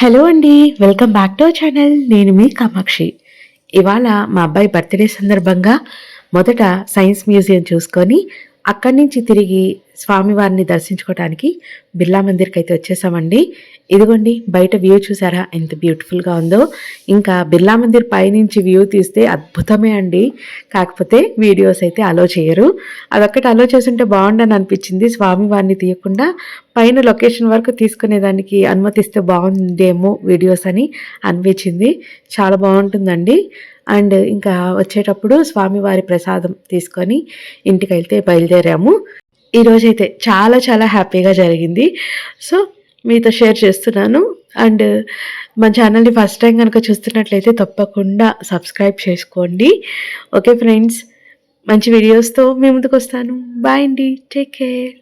Hello అండి welcome back to channel. నేను మీ కామాక్షి. ఇవాళ మా అబ్బాయి బర్త్డే సందర్భంగా మొదట సైన్స్ మ్యూజియం చూసుకొని అక్కడి నుంచి తిరిగి స్వామివారిని దర్శించుకోవడానికి బిర్లా మందిర్కి అయితే వచ్చేసామండి. ఇదిగోండి బయట వ్యూ చూసారా? ఎంత బ్యూటిఫుల్గా ఉందో. ఇంకా బిర్లా మందిర్ పైనుంచి వ్యూ తీస్తే అద్భుతమే అండి. కాకపోతే వీడియోస్ అయితే అలో చేయరు. అదొక్కటి అలో చేస్తుంటే బాగుండని అనిపించింది. స్వామివారిని తీయకుండా పైన లొకేషన్ వరకు తీసుకునేదానికి అనుమతిస్తే బాగుండేమో వీడియోస్ అని అనిపించింది. చాలా బాగుంటుందండి. అండ్ ఇంకా వచ్చేటప్పుడు స్వామివారి ప్రసాదం తీసుకొని ఇంటికి వెళ్తే బయలుదేరాము. ఈరోజైతే చాలా చాలా హ్యాపీగా జరిగింది. సో మీతో షేర్ చేస్తున్నాను. అండ్ మా ఛానల్ని ఫస్ట్ టైం కనుక చూస్తున్నట్లయితే తప్పకుండా సబ్స్క్రైబ్ చేసుకోండి. ఓకే ఫ్రెండ్స్ మంచి వీడియోస్తో మీ ముందుకు వస్తాను బాయ్ అండి. Take care.